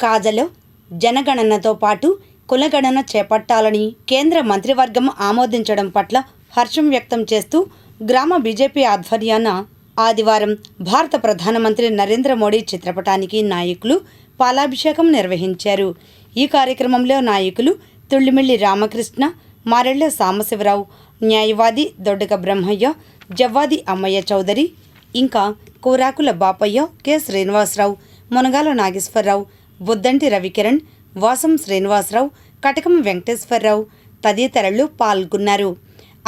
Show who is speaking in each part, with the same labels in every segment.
Speaker 1: కాజలో జనగణనతో పాటు కులగణన చేపట్టాలని కేంద్ర మంత్రివర్గం ఆమోదించడం పట్ల హర్షం వ్యక్తం చేస్తూ గ్రామ బీజేపీ ఆధ్వర్యాన ఆదివారం భారత ప్రధానమంత్రి నరేంద్ర మోడీ చిత్రపటానికి నాయకులు పాలాభిషేకం నిర్వహించారు. ఈ కార్యక్రమంలో నాయకులు తుళ్ళిమిల్లి రామకృష్ణ మారెళ్ళ సాంబశివరావు న్యాయవాది దొడ్డక బ్రహ్మయ్య జవ్వాది అమ్మయ్య చౌదరి ఇంకా కూరాకుల బాపయ్య కె. శ్రీనివాసరావు మునగాల నాగేశ్వరరావు బుద్దంటి రవికిరణ్ వాసం శ్రీనివాసరావు కటకం వెంకటేశ్వరరావు తదితరులు పాల్గొన్నారు.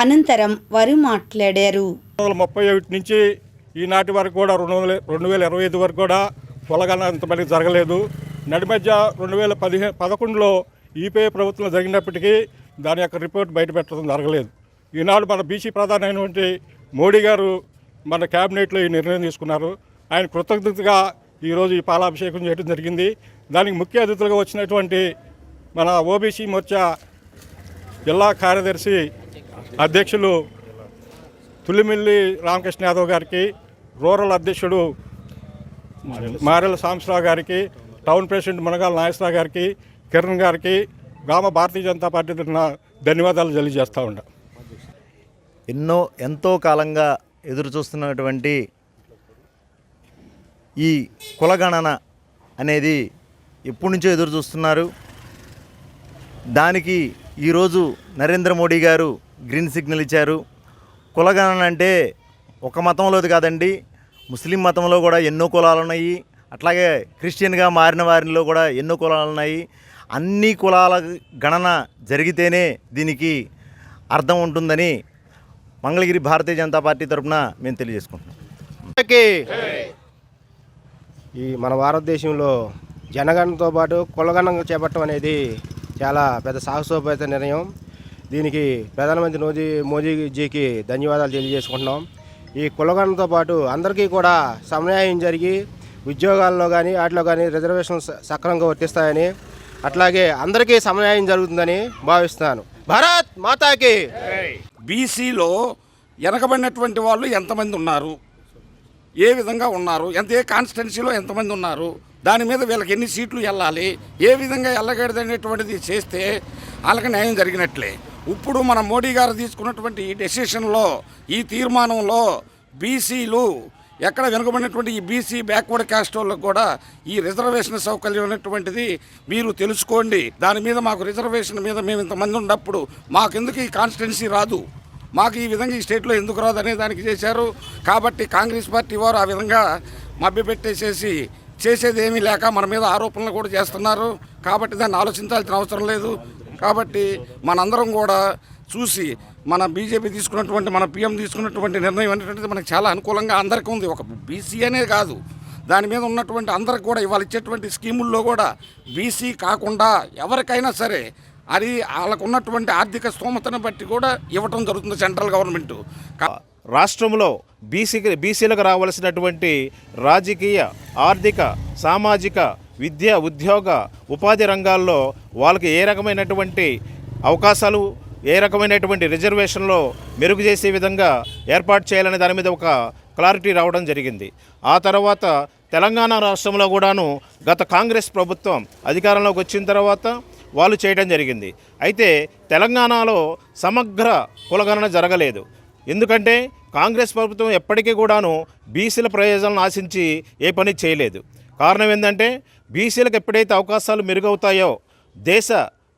Speaker 1: అనంతరం వారు మాట్లాడారు.
Speaker 2: వందల ముప్పై ఒకటి నుంచి ఈనాటి వరకు కూడా రెండు వందల రెండు వేల ఇరవై ఐదు వరకు కూడా పొలగన అంతమంది జరగలేదు. నడి మధ్య రెండు వేల పదిహేను పదకొండులో ఈపీఐ ప్రభుత్వం జరిగినప్పటికీ దాని యొక్క రిపోర్ట్ బయటపెట్టడం జరగలేదు. ఈనాడు మన బీసీ ప్రధాని అయినటువంటి మోడీ గారు మన క్యాబినెట్లో ఈ నిర్ణయం తీసుకున్నారు. ఆయన కృతజ్ఞతగా ఈరోజు ఈ పాలాభిషేకం చేయడం జరిగింది. దానికి ముఖ్య అతిథులుగా వచ్చినటువంటి మన ఓబీసీ మోర్చా జిల్లా కార్యదర్శి అధ్యక్షులు తుల్లిమిల్లి రామకృష్ణ యాదవ్ గారికి రూరల్ అధ్యక్షుడు మారెల సాంబశివరావు గారికి టౌన్ ప్రెసిడెంట్ మునగాల నాగేశ్వరరావు గారికి కిరణ్ గారికి గ్రామ భారతీయ జనతా పార్టీ తరఫున ధన్యవాదాలు తెలియజేస్తూ ఉంటాం
Speaker 3: ఎన్నో ఎంతో కాలంగా ఎదురు చూస్తున్నటువంటి ఈ కులగణన అనేది ఎప్పటి నుంచో ఎదురు చూస్తున్నారు. దానికి ఈరోజు నరేంద్ర మోడీ గారు గ్రీన్ సిగ్నల్ ఇచ్చారు. కులగణన అంటే ఒక మతంలోది కాదండి. ముస్లిం మతంలో కూడా ఎన్నో కులాలు ఉన్నాయి. అట్లాగే క్రిస్టియన్గా మారిన వారిలో కూడా ఎన్నో కులాలు ఉన్నాయి. అన్ని కులాల గణన జరిగితేనే దీనికి అర్థం ఉంటుందని మంగళగిరి భారతీయ జనతా పార్టీ తరపున మేము తెలియజేసుకుంటున్నాం.
Speaker 4: ఈ మన భారతదేశంలో జనగణనతో పాటు కులగణన చేపట్టడం అనేది చాలా పెద్ద సాహసోపేత నిర్ణయం. దీనికి ప్రధానమంత్రి మోదీ మోదీజీకి ధన్యవాదాలు తెలియజేసుకుంటున్నాం. ఈ కులగణనతో పాటు అందరికీ కూడా సమన్యాయం జరిగి ఉద్యోగాల్లో కానీ వాటిలో కానీ రిజర్వేషన్ సక్రమంగా వర్తిస్తాయని అట్లాగే అందరికీ సమన్యాయం జరుగుతుందని భావిస్తున్నాను. భారత్ మాతాకి!
Speaker 5: బీసీలో వెనకబడినటువంటి వాళ్ళు ఎంతమంది ఉన్నారు? ఏ విధంగా ఉన్నారు? ఎంత ఏ కాన్స్టిట్యున్సీలో ఎంతమంది ఉన్నారు? దాని మీద వీళ్ళకి ఎన్ని సీట్లు వెళ్ళాలి? ఏ విధంగా వెళ్ళగడదనేటువంటిది చేస్తే వాళ్ళకి న్యాయం జరిగినట్లే. ఇప్పుడు మన మోడీ గారు తీసుకున్నటువంటి ఈ డెసిషన్లో ఈ తీర్మానంలో బీసీలు ఎక్కడ వెనుకబడినటువంటి ఈ బీసీ బ్యాక్వర్డ్ క్యాస్ట్ వాళ్ళకు కూడా ఈ రిజర్వేషన్ సౌకర్యం అనేటువంటిది మీరు తెలుసుకోండి. దాని మీద మాకు రిజర్వేషన్ మీద మేము ఇంతమంది ఉన్నప్పుడు మాకెందుకు ఈ కాన్స్టిట్యున్సీ రాదు? మాకు ఈ విధంగా ఈ స్టేట్లో ఎందుకు రాదు అనే దానికి చేశారు. కాబట్టి కాంగ్రెస్ పార్టీ వారు ఆ విధంగా మభ్యపెట్టేసేసి చేసేది ఏమీ లేక మన మీద ఆరోపణలు కూడా చేస్తున్నారు. కాబట్టి దాన్ని ఆలోచించాల్సిన అవసరం లేదు. కాబట్టి మనందరం కూడా చూసి మన బీజేపీ తీసుకున్నటువంటి మన పీఎం తీసుకున్నటువంటి నిర్ణయం అనేటువంటిది మనకు చాలా అనుకూలంగా అందరికీ ఉంది. ఒక బీసీ అనే కాదు. దాని మీద ఉన్నటువంటి అందరికి కూడా ఇవాళ ఇచ్చేటువంటి స్కీముల్లో కూడా బీసీ కాకుండా ఎవరికైనా సరే అది వాళ్ళకు ఉన్నటువంటి ఆర్థిక స్తోమతను బట్టి కూడా ఇవ్వటం జరుగుతుంది సెంట్రల్ గవర్నమెంట్.
Speaker 6: రాష్ట్రంలో బీసీకి బీసీలకు రావాల్సినటువంటి రాజకీయ ఆర్థిక సామాజిక విద్య ఉద్యోగ ఉపాధి రంగాల్లో వాళ్ళకి ఏ రకమైనటువంటి అవకాశాలు ఏ రకమైనటువంటి రిజర్వేషన్లో మెరుగు చేసే విధంగా ఏర్పాటు చేయాలనే దాని మీద ఒక క్లారిటీ రావడం జరిగింది. ఆ తర్వాత తెలంగాణ రాష్ట్రంలో కూడాను గత కాంగ్రెస్ ప్రభుత్వం అధికారంలోకి వచ్చిన తర్వాత వాళ్ళు చేయడం జరిగింది. అయితే తెలంగాణలో సమగ్ర కులగణన జరగలేదు. ఎందుకంటే కాంగ్రెస్ ప్రభుత్వం ఎప్పటికీ కూడాను బీసీల ప్రయోజనాలను ఆశించి ఏ పని చేయలేదు. కారణం ఏంటంటే బీసీలకు ఎప్పుడైతే అవకాశాలు మెరుగవుతాయో దేశ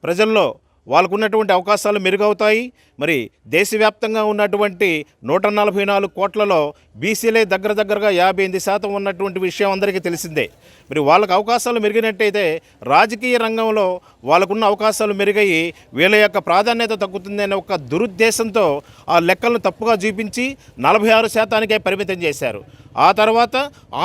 Speaker 6: ప్రజల్లో వాళ్ళకున్నటువంటి అవకాశాలు మెరుగవుతాయి. మరి దేశవ్యాప్తంగా ఉన్నటువంటి నూట నలభై నాలుగు కోట్లలో బీసీలే దగ్గర దగ్గరగా యాభై ఎనిమిది శాతం ఉన్నటువంటి విషయం అందరికీ తెలిసిందే. మరి వాళ్ళకి అవకాశాలు మెరిగినట్టయితే రాజకీయ రంగంలో వాళ్ళకున్న అవకాశాలు మెరుగయ్యి వీళ్ళ యొక్క ప్రాధాన్యత తగ్గుతుందనే ఒక దురుద్దేశంతో ఆ లెక్కలను తప్పుగా చూపించి నలభై ఆరు శాతానికే పరిమితం చేశారు. ఆ తర్వాత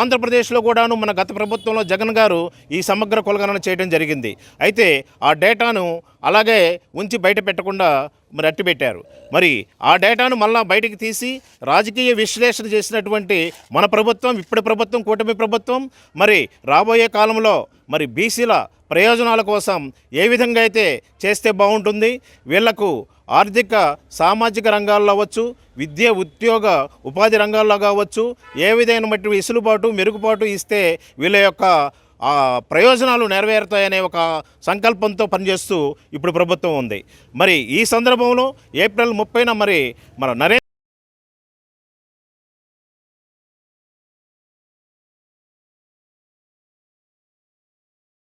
Speaker 6: ఆంధ్రప్రదేశ్లో కూడాను మన గత ప్రభుత్వంలో జగన్ గారు ఈ సమగ్ర కొలగణన చేయడం జరిగింది. అయితే ఆ డేటాను అలాగే ఉంచి బయట పెట్టకుండా మరి అట్టిపెట్టారు మరి ఆ డేటాను మళ్ళా బయటికి తీసి రాజకీయ విశ్లేషణ చేసినటువంటి మన ప్రభుత్వం ఇప్పటి ప్రభుత్వం కూటమి ప్రభుత్వం మరి రాబోయే కాలంలో మరి బీసీల ప్రయోజనాల కోసం ఏ విధంగా అయితే చేస్తే బాగుంటుంది వీళ్ళకు ఆర్థిక సామాజిక రంగాల్లో అవ్వచ్చు విద్య ఉద్యోగ ఉపాధి రంగాల్లో కావచ్చు ఏ విధమైన మట్టి వెసులుబాటు మెరుగుబాటు ఇస్తే వీళ్ళ యొక్క ప్రయోజనాలు నెరవేరుతాయనే ఒక సంకల్పంతో పనిచేస్తూ ఇప్పుడు ప్రభుత్వం ఉంది. మరి ఈ సందర్భంలో ఏప్రిల్ ముప్పైన మరి మన నరేంద్ర